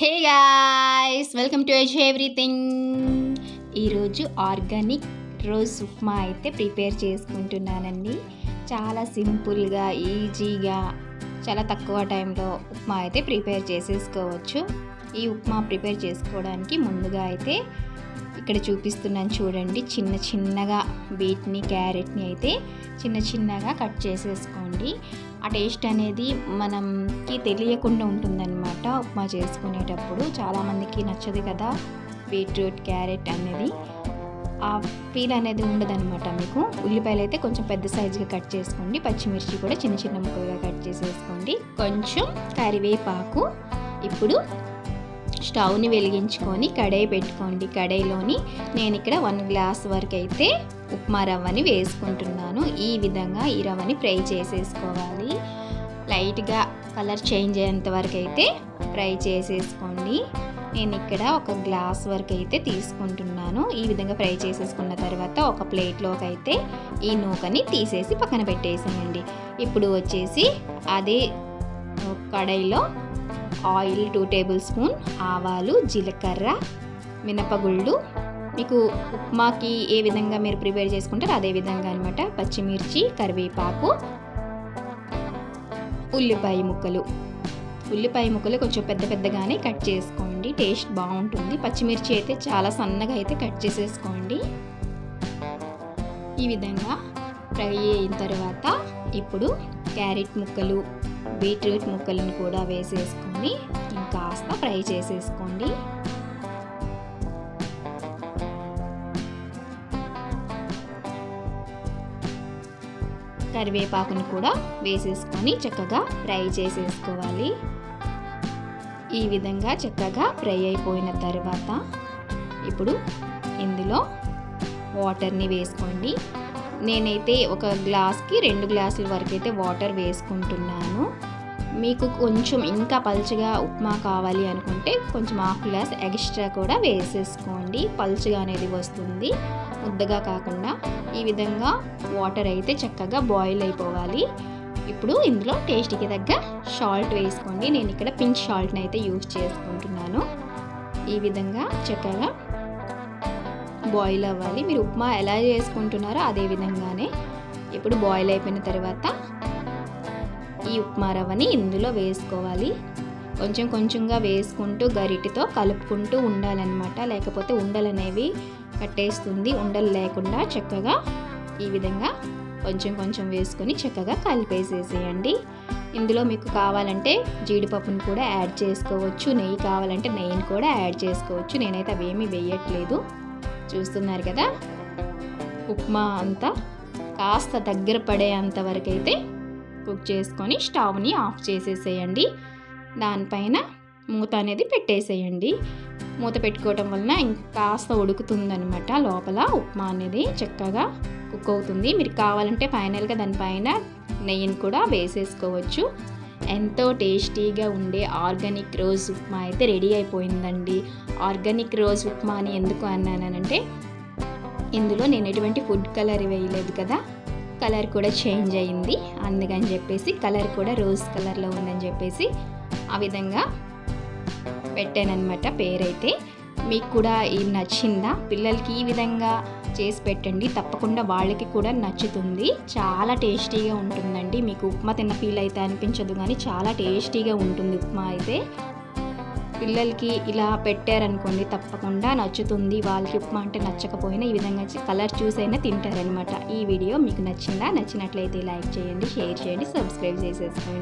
Hey guys welcome to ఎజ్ everything. ఈరోజు organic rose upma అయితే ప్రిపేర్ చేసుకుంటున్నానండి. చాలా సింపుల్గా ఈజీగా చాలా తక్కువ టైంలో ఉప్మా అయితే ప్రిపేర్ చేసేసుకోవచ్చు. ఈ ఉప్మా ప్రిపేర్ చేసుకోవడానికి ముందుగా అయితే ఇక్కడ చూపిస్తున్నాను చూడండి. చిన్న చిన్నగా బీట్ని క్యారెట్ని అయితే చిన్న చిన్నగా కట్ చేసేసుకోండి. ఆ టేస్ట్ అనేది మనకి తెలియకుండా ఉంటుందన్నమాట ఉప్మా చేసుకునేటప్పుడు. చాలామందికి నచ్చదు కదా బీట్రూట్ క్యారెట్ అనేది. ఆ ఫీల్ అనేది ఉండదన్నమాట మీకు. ఉల్లిపాయలు అయితే కొంచెం పెద్ద సైజుగా కట్ చేసుకోండి. పచ్చిమిర్చి కూడా చిన్న చిన్న ముక్కలుగా కట్ చేసేసుకోండి. కొంచెం కరివేపాకు. ఇప్పుడు స్టవ్ని వెలిగించుకొని కడాయి పెట్టుకోండి. కడాయిలోని నేను ఇక్కడ వన్ గ్లాస్ వరకు అయితే ఉప్మా రవ్వని వేసుకుంటున్నాను. ఈ విధంగా ఈ రవ్వని ఫ్రై చేసేసుకోవాలి. లైట్గా కలర్ చేంజ్ అయ్యేంత వరకు అయితే ఫ్రై చేసేసుకోండి. నేను ఇక్కడ ఒక గ్లాస్ వరకు అయితే తీసుకుంటున్నాను. ఈ విధంగా ఫ్రై చేసేసుకున్న తర్వాత ఒక ప్లేట్లోకి అయితే ఈ నూకని తీసేసి పక్కన పెట్టేసేయండి. ఇప్పుడు వచ్చేసి అదే కడాయిలో ఆయిల్ టూ టేబుల్ స్పూన్ ఆవాలు జీలకర్ర మినపగుళ్ళు. మీకు ఉప్మాకి ఏ విధంగా మీరు ప్రిపేర్ చేసుకుంటారో అదే విధంగా అనమాట పచ్చిమిర్చి కరివేపాకు ఉల్లిపాయ ముక్కలు. ఉల్లిపాయ ముక్కలు కొంచెం పెద్ద పెద్దగానే కట్ చేసుకోండి. టేస్ట్ బాగుంటుంది. పచ్చిమిర్చి అయితే చాలా సన్నగా అయితే కట్ చేసేసుకోండి. ఈ విధంగా ఫ్రై అయిన తర్వాత ఇప్పుడు క్యారెట్ ముక్కలు బీట్రూట్ ముక్కలను కూడా వేసేసుకొని ఇంకాస్త ఫ్రై చేసేసుకోండి. కరివేపాకుని కూడా వేసేసుకొని చక్కగా ఫ్రై చేసేసుకోవాలి. ఈ విధంగా చక్కగా ఫ్రై అయిపోయిన తర్వాత ఇప్పుడు ఇందులో వాటర్ని వేసుకోండి. నేనైతే ఒక గ్లాస్కి రెండు గ్లాసుల వరకు అయితే వాటర్ వేసుకుంటున్నాను. మీకు కొంచెం ఇంకా పలుచగా ఉప్మా కావాలి అనుకుంటే కొంచెం హాఫ్ గ్లాస్ ఎక్స్ట్రా కూడా వేసేసుకోండి. పలుచగా అనేది వస్తుంది. ముద్దగా కాకుండా ఈ విధంగా వాటర్ అయితే చక్కగా బాయిల్ అయిపోవాలి. ఇప్పుడు ఇందులో టేస్ట్కి తగ్గ సాల్ట్ వేసుకోండి. నేను ఇక్కడ పింక్ సాల్ట్ని అయితే యూజ్ చేసుకుంటున్నాను. ఈ విధంగా చక్కగా బాయిల్ అవ్వాలి. మీరు ఉప్మా ఎలా చేసుకుంటున్నారో అదే విధంగానే ఇప్పుడు బాయిల్ అయిపోయిన తర్వాత ఈ ఉప్మా రవ్వని ఇందులో వేసుకోవాలి. కొంచెం కొంచెంగా వేసుకుంటూ గరిటితో కలుపుకుంటూ ఉండాలన్నమాట. లేకపోతే ఉండలు అనేవి కట్టేస్తుంది. ఉండలు లేకుండా చక్కగా ఈ విధంగా కొంచెం కొంచెం వేసుకొని చక్కగా కలిపేసేసేయండి. ఇందులో మీకు కావాలంటే జీడిపప్పును కూడా యాడ్ చేసుకోవచ్చు. నెయ్యి కావాలంటే నెయ్యిని కూడా యాడ్ చేసుకోవచ్చు. నేనైతే అవేమీ వేయట్లేదు. చూస్తున్నారు కదా? ఉప్మా అంతా కాస్త దగ్గర పడేంత అంతవరకైతే కుక్ చేసుకొని స్టవ్ని ఆఫ్ చేసేసేయండి. దానిపైన మూత అనేది పెట్టేసేయండి. మూత పెట్టుకోవటం వలన ఇంకాస్త ఉడుకుతుందనమాట లోపల ఉప్మా అనేది చక్కగా కుక్ అవుతుంది. మీరు కావాలంటే ఫైనల్గా దానిపైన నెయ్యిని కూడా వేసేసుకోవచ్చు. ఎంతో టేస్టీగా ఉండే ఆర్గానిక్ రోజ్ ఉప్మా అయితే రెడీ అయిపోయిందండి. ఆర్గానిక్ రోజ్ ఉప్మా అని ఎందుకు అన్నానంటే ఇందులో నేను ఎటువంటి ఫుడ్ కలర్ వేయలేదు కదా కలర్ కూడా చేంజ్ అయింది. అందుకని చెప్పేసి కలర్ కూడా రోజ్ కలర్లో ఉందని చెప్పేసి ఆ విధంగా పెట్టానమాట పేరైతే. మీకు కూడా ఈ నచ్చిందా? పిల్లలకి ఈ విధంగా చేసి పెట్టండి. తప్పకుండా వాళ్ళకి కూడా నచ్చుతుంది. చాలా టేస్టీగా ఉంటుందండి. మీకు ఉప్మా తిన్న ఫీల్ అయితే అనిపించదు కానీ చాలా టేస్టీగా ఉంటుంది ఉప్మా అయితే. పిల్లలకి ఇలా పెట్టారనుకోండి తప్పకుండా నచ్చుతుంది. వాళ్ళకి ఉప్మా అంటే నచ్చకపోయినా ఈ విధంగా కలర్ చూసైనా తింటారనమాట ఈ వీడియో మీకు నచ్చిందా? నచ్చినట్లయితే లైక్ చేయండి షేర్ చేయండి సబ్స్క్రైబ్ చేసేసుకోండి.